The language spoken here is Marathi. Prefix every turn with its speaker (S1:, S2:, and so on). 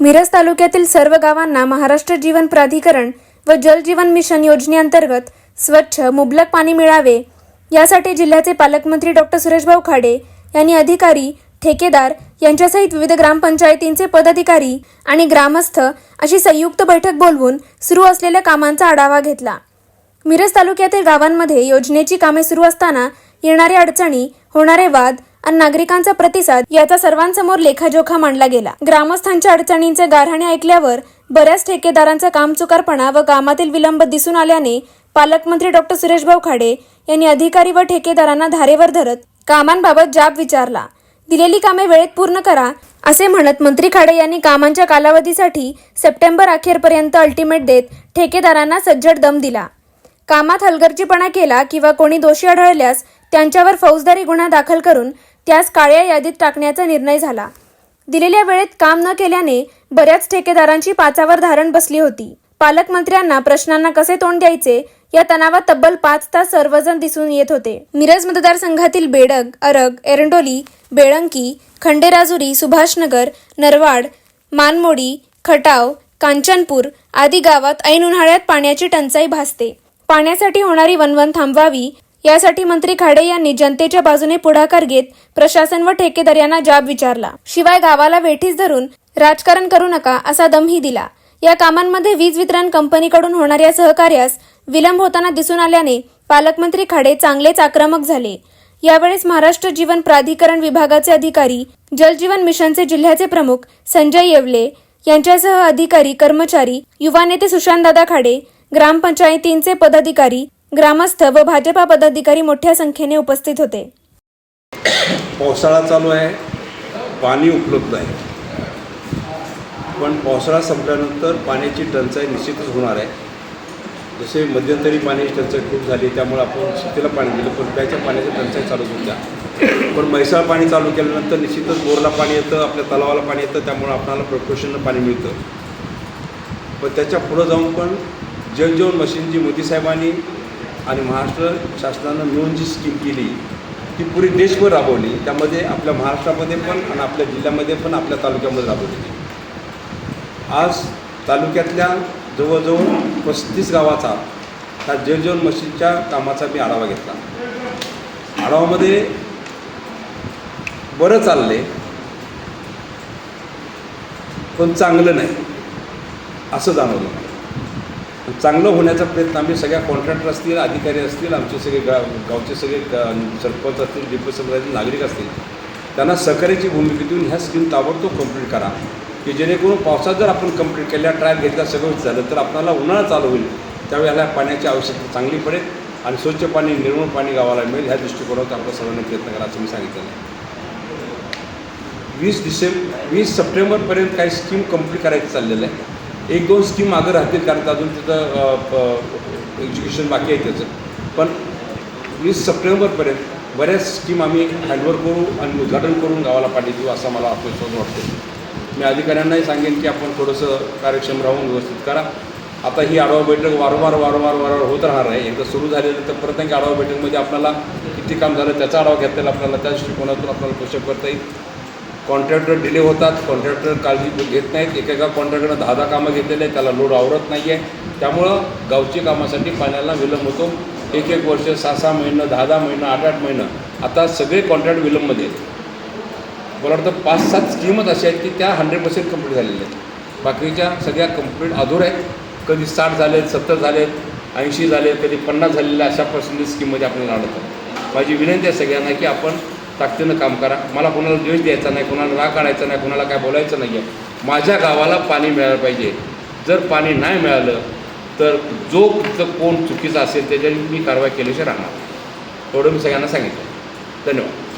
S1: मिरज तालुक्यातील सर्व गावांना महाराष्ट्र जीवन प्राधिकरण व जल जीवन मिशन योजनेअंतर्गत स्वच्छ मुबलक पाणी मिळावे. यासाठी जिल्ह्याचे पालकमंत्री डॉक्टर सुरेशभाऊ खाडे यांनी अधिकारी ठेकेदार यांच्यासहित विविध ग्रामपंचायतींचे पदाधिकारी आणि ग्रामस्थ अशी संयुक्त बैठक बोलवून सुरू असलेल्या कामांचा आढावा घेतला. मिरज तालुक्यातील गावांमध्ये योजनेची कामे सुरू असताना येणाऱ्या अडचणी होणारे वाद आणि नागरिकांचा प्रतिसाद याचा सर्वांसमोर लेखाजोखा मांडला गेला. ग्रामस्थांच्या अडचणींचे गारहाणे ऐकल्यावर बऱ्याच ठेकेदारांचा कामचुकारपणा व कामातील विलंब दिसून आल्याने पालकमंत्री डॉक्टर सुरेशभाऊ खाडे यांनी अधिकारी व ठेकेदारांना धारेवर धरत कामांबाबत जाब विचारला. दिलेली कामे वेळेत पूर्ण करा असे म्हणत मंत्री खाडे यांनी कामांच्या कालावधीसाठी सप्टेंबर अखेरपर्यंत अल्टिमेट देत ठेकेदारांना सज्जड दम दिला. कामात हलगर्जीपणा केला किंवा कोणी दोषी आढळल्यास त्यांच्यावर फौजदारी गुन्हा दाखल करून त्यास काळ्या यादीत टाकण्याचा निर्णय झाला. दिलेल्या वेळेत काम न केल्याने बऱ्याच ठेकेदारांची पाचावर धारण बसली होती. पालकमंत्र्यांना प्रश्नांना कसे तोंड द्यायचे या तणावात तब्बल पाच तास सर्वजण दिसून येत होते. मिरज मतदारसंघातील बेडग अरग एरंडोली बेळंकी खंडेराजुरी सुभाषनगर नरवाड मानमोडी खटाव कांचनपूर आदी गावात ऐन उन्हाळ्यात पाण्याची टंचाई भासते. पाण्यासाठी होणारी वनवन थांबवावी यासाठी मंत्री खाडे यांनी जनतेच्या बाजूने पुढाकार घेत प्रशासन व ठेकेदार यांना जाब विचारला. शिवाय गावाला वेठीस धरून राजकारण करू नका असा दमही दिला. या कामांमध्ये वीज वितरण कंपनीकडून होणाऱ्या सहकार्यास विलंब होताना दिसून आल्याने पालकमंत्री खाडे चांगलेच आक्रमक झाले. यावेळेस महाराष्ट्र जीवन प्राधिकरण विभागाचे अधिकारी जलजीवन मिशनचे जिल्ह्याचे प्रमुख संजय येवले यांच्यासह अधिकारी कर्मचारी युवा नेते सुशांतदादा खाडे ग्रामपंचायतींचे पदाधिकारी ग्रामस्थ व भाजपा पदाधिकारी मोठ्या संख्येने उपस्थित होते.
S2: पावसाळा चालू आहे. पाणी उपलब्ध आहे. पण पावसाळा संपल्यानंतर पाण्याची टंचाई निश्चितच होणार आहे. जसे मध्यंतरी पाण्याची टंचाई खूप झाली त्यामुळे आपण शेतीला पाणी दिलं पण प्यायच्या पाण्याची टंचाई चालूच होत्या पण म्हैसाळ पाणी चालू केल्यानंतर निश्चितच बोरला पाणी येतं आपल्या तलावाला पाणी येतं त्यामुळे आपल्याला प्रपोशननं पाणी मिळतं. पण त्याच्या पुढं जाऊन पण जलजीवन मशीन जी मोदी साहेबांनी आणि महाराष्ट्र शासनानं मिळून जी स्कीम केली ती पुरी देशभर राबवली. त्यामध्ये आपल्या महाराष्ट्रामध्ये पण आणि आपल्या जिल्ह्यामध्ये पण आपल्या तालुक्यामध्ये राबवली आज तालुक्यातल्या जवळजवळ पस्तीस गावाचा त्या जलजीवन मशीनच्या कामाचा मी आढावा घेतला. आढावामध्ये बरं चालले पण चांगलं नाही असं जाणवलं मला. चांगलं होण्याचा प्रयत्न आम्ही सगळ्या कॉन्ट्रॅक्टर असतील अधिकारी असतील आमचे सगळे गा गावचे सगळे सरपंच असतील डिप्टी सरपंच नागरिक असतील त्यांना सहकार्याची भूमिका देऊन ह्या स्कीम ताबडतोब कंप्लीट करा. की जेणेकरून पावसात जर आपण कंप्लीट केल्या ट्रायल घेतला सगळं झालं तर आपल्याला उन्हाळा चालू होईल. त्यावेळेला पाण्याची आवश्यकता चांगली पडेल आणि स्वच्छ पाणी निर्मळ पाणी गावाला मिळेल. ह्या दृष्टिकोनातून आपल्या सर्वांनी प्रयत्न करा असं मी सांगितलेलं आहे वीस डिसेंबर वीस सप्टेंबरपर्यंत काही स्कीम कंप्लीट करायचं चाललेलं आहे. एक दोन स्कीम मागं राहतील कारण अजून तिथं एज्युकेशन बाकी आहे त्याचं. पण वीस सप्टेंबरपर्यंत बऱ्याच स्कीम आम्ही हँडवर करू आणि उद्घाटन करून गावाला पाठी देऊ असा मला आत्मविश्वास वाटतो मी अधिकाऱ्यांनाही सांगेन की आपण थोडंसं कार्यक्षम राहून व्यवस्थित करा. आता ही आढावा बैठक वारंवार वारंवार वारंवार होत राहणार आहे. एकदा सुरू झालेलं तर परत आणखी आढावा बैठकमध्ये आपल्याला किती काम झालं त्याचा आढावा घेता येईल आपल्याला त्या दृष्टिकोनातून आपल्याला पोषक करता येईल. कॉन्ट्रॅक्टर डिले होतात कॉन्ट्रॅक्टर काळजी घेत नाहीत एकेका कॉन्ट्रॅक्टरनं दहा दहा कामं घेतलेले आहेत त्याला लोड आवरत नाही आहे त्यामुळं गावची कामासाठी पाण्याला विलंब होतो. एक एक वर्ष सहा सहा महिनं दहा दहा महिनं आठ आठ महिनं. आता सगळे कॉन्ट्रॅक्ट विलंबमध्ये आहेत. मला वाटतं पाच सात स्कीमच अशा आहेत की त्या हंड्रेड पर्सेंट कंप्लीट झालेल्या आहेत. बाकीच्या सगळ्या कंप्लीट अधूर आहेत. कधी साठ झालेत सत्तर झालेत ऐंशी झालेत कधी पन्नास झालेल्या अशा पर्सेंटेज स्कीममध्ये आपल्याला आणत माझी विनंती आहे सगळ्यांना की आपण ताकदीनं काम करा. मला कोणाला द्वेष द्यायचा नाही कोणाला राग काढायचा नाही कोणाला काय बोलायचं नाही आहे माझ्या गावाला पाणी मिळालं पाहिजे. जर पाणी नाही मिळालं तर जो तिथं कोण चुकीचा असेल त्याच्याने मी कारवाई केल्याशिवाय राहणार. एवढं मी सगळ्यांना सांगितलं. धन्यवाद.